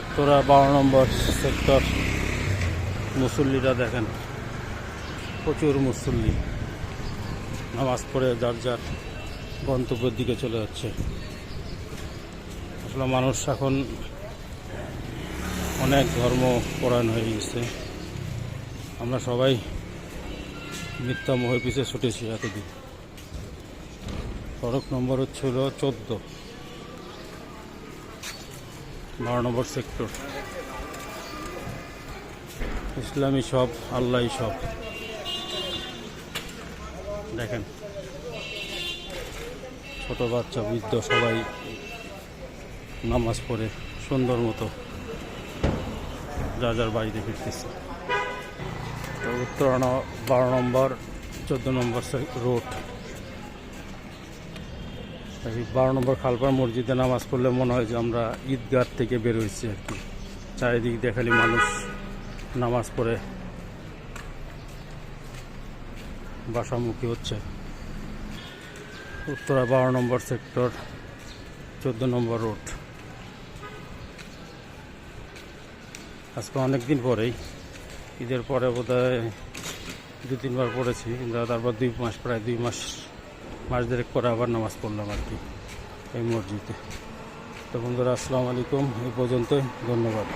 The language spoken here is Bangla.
উত্তরা বারো নম্বর সেক্টর মুসল্লিরা দেখেন, প্রচুর মুসল্লি নামাজ পড়ে যার যার গন্তব্যের দিকে চলে যাচ্ছে। আসলে মানুষ এখন অনেক ধর্ম পরায়ণ হয়ে গেছে। আমরা সবাই মিথ্যা মোহের পিছিয়ে ছুটেছি এতদিন। সড়ক নম্বর হচ্ছে হলো চোদ্দ। বারো নম্বর সেক্টর ইসলামী সব আল্লাহ সব। দেখেন। ছোট বাচ্চা, বৃদ্ধ, সবাই নামাজ পড়ে, সুন্দর মতো। যা যার বাড়িতে ফিরতেছে। তো উত্তরায়ণ বারো নম্বর, চোদ্দ নম্বর রোড বারো নম্বর খালপাড় মসজিদে নামাজ পড়লে মনে হয় যে আমরা ঈদগাহ থেকে বের হয়েছি আর কি। চারিদিক দেখালি মানুষ নামাজ পড়ে। বাসামুখী হচ্ছে। উত্তরা বারো নম্বর সেক্টর, চোদ্দ নম্বর রোড। আজকে অনেক দিন পরেই ঈদের পরে বোধহয় দু তিনবার পড়েছি, কিন্তু তারপর দুই মাস, প্রায় দুই মাস মাস দেড়েক পরে আবার নামাজ পড়লাম আর কি, এই মসজিদে। তো বন্ধুরা, আসসালামু আলাইকুম এই পর্যন্তই, ধন্যবাদ।